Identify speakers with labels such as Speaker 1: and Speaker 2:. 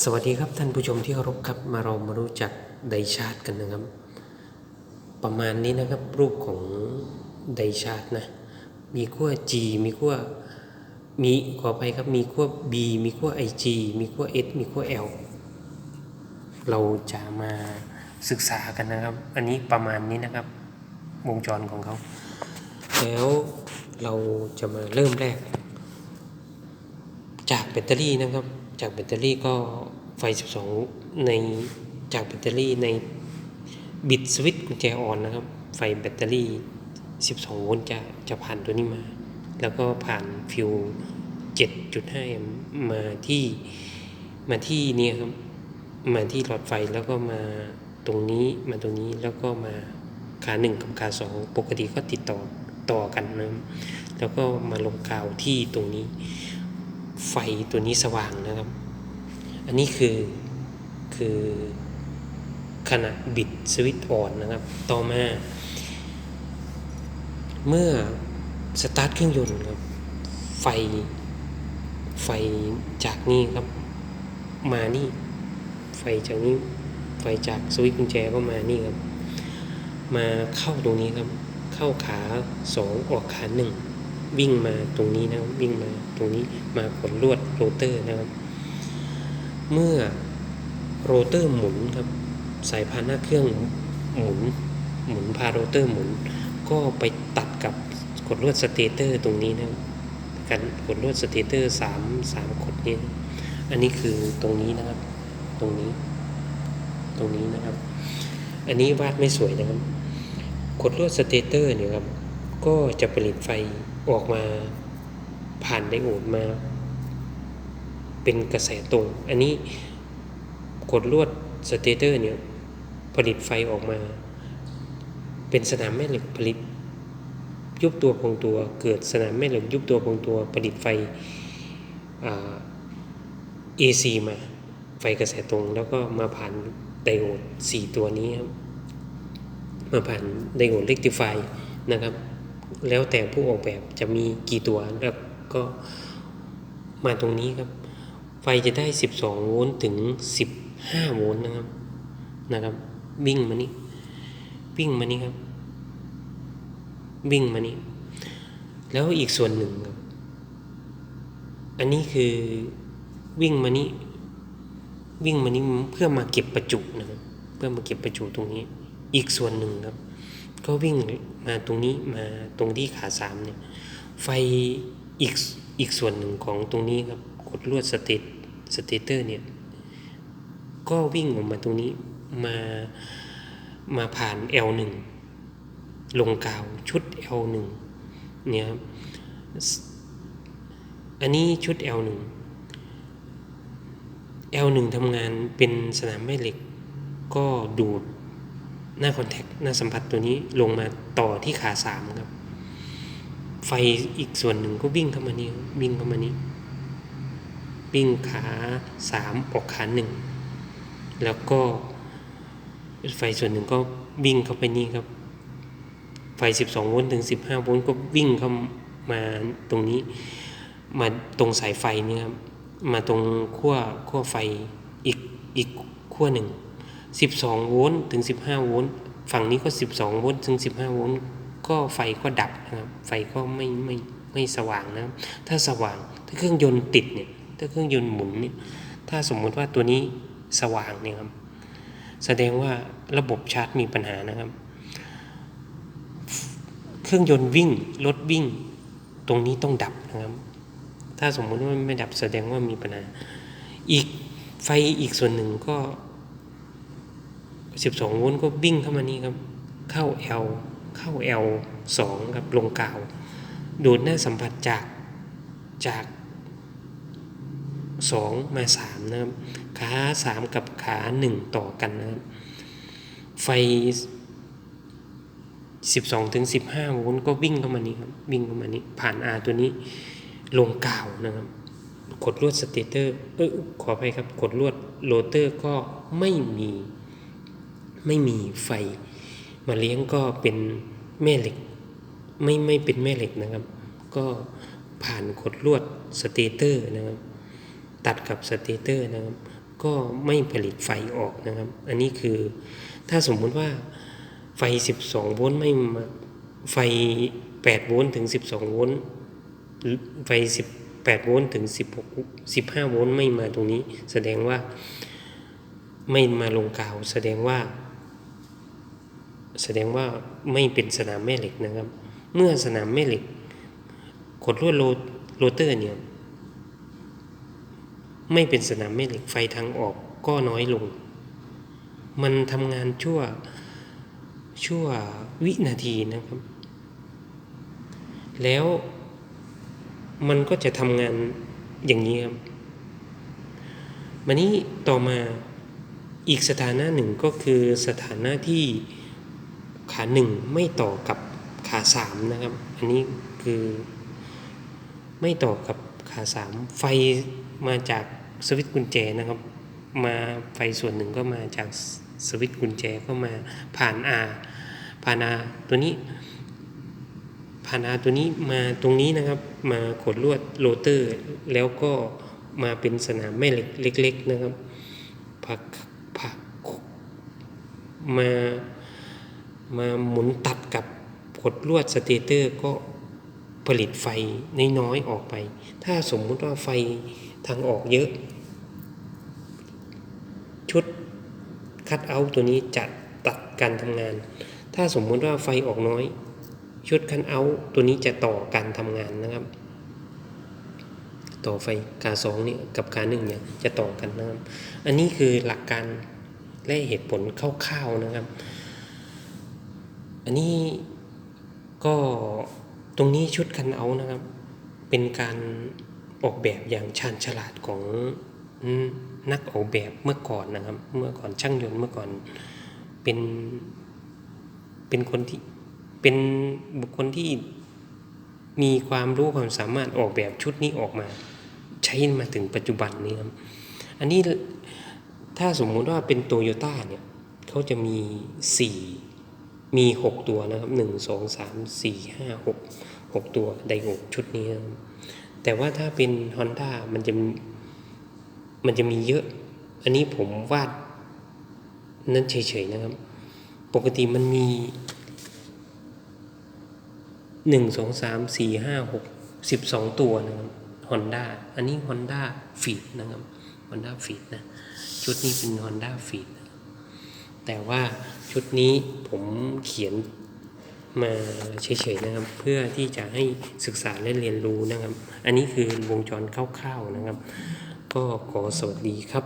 Speaker 1: สวัสดีครับท่านผู้ชมที่เคารพครับมาเรามารู้จักไดชาร์ตกันนะครับ ประมาณนี้นะครับรูปของไดชาร์ตนะมีขั้ว G มีขั้วมีขอไปครับมีขั้ว B มีขั้ว IG มีขั้ว S มีขั้ว L เราจะมาศึกษากันนะครับ อันนี้ประมาณนี้นะครับ วงจรของเขา แล้วเราจะมาเริ่มแรก จากแบตเตอรี่นะครับ จากแบตเตอรี่ก็ไฟ 12 ในจากแบตเตอรี่ในบิดสวิตช์กุญแจอ่อนนะครับ ไฟแบตเตอรี่ 12 โวลต์จะจะผ่านตัวนี้มา แล้วก็ผ่านฟิว7.5แอมมาที่มาที่นี่ครับ มาที่หลอดไฟแล้วก็มาตรงนี้มาตรงนี้แล้วก็มาขาหนึ่งกับขาสองปกติก็ติดต่อต่อกันนะแล้วก็มาลงกาวที่ตรงนี้ ไฟตัวนี้สว่างนะครับ อันนี้คือคือขณะบิดสวิตช์อ่อนนะครับ ต่อมา เมื่อสตาร์ทเครื่องยนต์ครับ ไฟไฟจากนี่ครับ มานี่ ไฟจากนี้ไฟจากสวิตช์กุญแจก็มานี่ครับ มาเข้าตรงนี้ครับ เข้าขาสองออกขาหนึ่ง วิ่งมาตรงนี้นะครับวิ่งมาตรงนี้มากดลวดโรเตอร์นะครับ เมื่อโรเตอร์หมุนครับสายพานหน้าเครื่องหมุนหมุนพาโรเตอร์หมุน ก็ไปตัดกับกดลวดสเตเตอร์ตรงนี้นะครับกันกดลวดสเตเตอร์สามสามกดนี้ อันนี้คือตรงนี้นะครับ ตรงนี้ ตรงนี้นะครับ อันนี้วาดไม่สวยนะครับกดลวดสเตเตอร์เนี่ยครับก็จะผลิตไฟ ออกมาผ่านไดโอดมา เป็นกระแสตรง อันนี้กดลวดสเตเตอร์เนี่ยผลิตไฟออกมา เป็นสนามแม่เหล็กผลิต ยุบตัวพองตัวเกิดสนามแม่เหล็กยุบตัวพองตัวผลิตไฟเอ่า AC มาไฟกระแสตรงแล้วก็มาผ่านไดโอด 4 ตัวนี้ครับ มาผ่านไดโอดเรกติฟายนะครับ แล้วแต่ผู้ออกแบบจะมีกี่ตัวแล้วก็มาตรงนี้ครับ ไฟจะได้ 12 โวลต์ถึง 15 โวลต์นะครับนะครับวิ่งมานี่วิ่งมานี่ครับ วิ่งมานี่แล้วอีกส่วนหนึ่งครับ อันนี้คือวิ่งมานี่วิ่งมานี่เพื่อมาเก็บประจุนะครับ เพื่อมาเก็บประจุตรงนี้ อีกส่วนหนึ่งครับ ก็วิ่งมาตรงนี้มาตรงที่ขาสามเนี่ยไฟอีกอีกส่วนหนึ่งของตรงนี้ครับกดลวดสเตตสเตเตอร์เนี่ยก็วิ่งออกมาตรงนี้มามาผ่าน L1 ลงกาวชุด L1 เนี่ยครับอันนี้ชุด L1 L1 ทำงานเป็นสนามแม่เหล็ก ก็ดูด หน้าคอนแทคหน้าสัมผัสตัวนี้ลงมาต่อที่ขาสามครับ ไฟอีกส่วนหนึ่งก็วิ่งเข้ามานี่วิ่งเข้ามานี่วิ่งขาสามออกขาหนึ่งแล้วก็ไฟส่วนหนึ่งก็วิ่งเข้าไปนี่ครับ ไฟ 12 โวลต์ถึง 15 โวลต์ก็วิ่งเข้ามาตรงนี้ มาตรงสายไฟนี่ครับ มาตรงขั้วขั้วไฟอีกอีกขั้วหนึ่ง 12 โวลต์ถึง 15 โวลต์ ฝั่งนี้ก็ 12 โวลต์ถึง 15 โวลต์ ก็ไฟก็ดับนะครับ ไฟก็ไม่ไม่ไม่สว่างนะ ถ้าสว่าง ถ้าเครื่องยนต์ติดเนี่ย ถ้าเครื่องยนต์หมุนเนี่ย ถ้าสมมุติว่าตัวนี้สว่างเนี่ยครับ แสดงว่าระบบชาร์จมีปัญหานะครับ เครื่องยนต์วิ่ง รถวิ่ง ตรงนี้ต้องดับนะครับ ถ้าสมมุติว่าไม่ดับแสดงว่ามีปัญหา อีกไฟอีกส่วนหนึ่งก็ 12 โวลต์ก็วิ่งเข้ามานี่ครับ เข้า L เข้า L 2ครับลงกาว ดูดหน้าสัมผัสจากจาก 2 มา 3 นะครับ ขา 3 กับขา 1 ต่อกันนะครับ ไฟ 12ถึง15 โวลต์ก็วิ่งเข้ามานี่ครับ วิ่งเข้ามานี่ผ่าน R ตัวนี้ลงกาวนะครับกดลวดสเตเตอร์เออขออภัยครับกดลวดโรเตอร์ก็ไม่มี ไม่มีไฟ มาเลี้ยงก็เป็นแม่เหล็ก ไม่ไม่เป็นแม่เหล็กนะครับ ก็ผ่านกดลวดสเตเตอร์นะครับ ตัดกับสเตเตอร์นะครับ ก็ไม่ผลิตไฟออกนะครับ อันนี้คือถ้าสมมุติว่าไฟ 12 โวลต์ไม่มาไฟ 8 โวลต์ถึง 12 โวลต์ไฟ 18 โวลต์ถึง 16 15 โวลต์ไม่มาตรงนี้ แสดงว่าไม่มาลงกาว แสดงว่า แสดงว่าไม่เป็นสนามแม่เหล็กนะครับ เมื่อสนามแม่เหล็กขดลวดโรโรเตอร์เนี่ยไม่เป็นสนามแม่เหล็กไฟทางออกก็น้อยลง มันทำงานชั่วชั่ววินาทีนะครับ แล้วมันก็จะทำงานอย่างนี้ครับมันนี้ต่อมาอีกสถานะหนึ่งก็คือสถานะที่ ขาหนึ่งไม่ต่อกับขาสามนะครับ อันนี้คือไม่ต่อกับขาสามไฟมาจากสวิตช์กุญแจนะครับ มาไฟส่วนหนึ่งก็มาจากสวิตช์กุญแจก็มาผ่านอาผ่านอาตัวนี้ ผ่านอาตัวนี้มาตรงนี้นะครับ มาขดลวดโรเตอร์ แล้วก็มาเป็นสนามแม่เหล็กเล็ก ๆ นะครับผักผักมา มาหมุนตัดกับขดลวดสเตเตอร์ก็ผลิตไฟน้อยๆออกไป ถ้าสมมุติว่าไฟทางออกเยอะ ชุดคัดเอาท์ตัวนี้จะตัดการทำงาน ถ้าสมมุติว่าไฟออกน้อย ชุดคัดเอาท์ตัวนี้จะต่อการทำงานนะครับ ต่อไฟกาสองเนี่ยกับกาหนึ่งเนี่ยจะต่อกันนะครับ อันนี้คือหลักการและเหตุผลคร่าวๆนะครับ อันนี้ก็ตรงนี้ชุดคันเอานะครับ เป็นการออกแบบอย่างชาญฉลาดของนักออกแบบเมื่อก่อนนะครับ เมื่อก่อนช่างยนต์เมื่อก่อนเป็นเป็นคนที่เป็นบุคคลที่มีความรู้ความสามารถออกแบบชุดนี้ออกมา ใช้มาถึงปัจจุบันนี้ครับ อันนี้ถ้าสมมุติว่าเป็นโตโยต้าเนี่ยเขาจะมีสี่ มีหกตัวนะครับหนึ่งสองสามสี่ห้าหกหกตัวไดโอชุดนี้ครับแต่ว่าถ้าเป็น Honda มันจะมันจะมีเยอะ อันนี้ผมวาดนั้นเฉยๆนะครับ ปกติมันมีหนึ่งสองสามสี่ห้าหกสิบสองตัวนะครับ Honda อันนี้ Honda f e e d นะครับ Honda f e e d นะ ชุดนี้เป็น Honda f e e d แต่ว่า ชุดนี้ผมเขียนมาเฉยๆนะครับ เพื่อที่จะให้ศึกษาและเรียนรู้นะครับ อันนี้คือวงจรคร่าวๆนะครับ ก็ขอสวัสดีครับ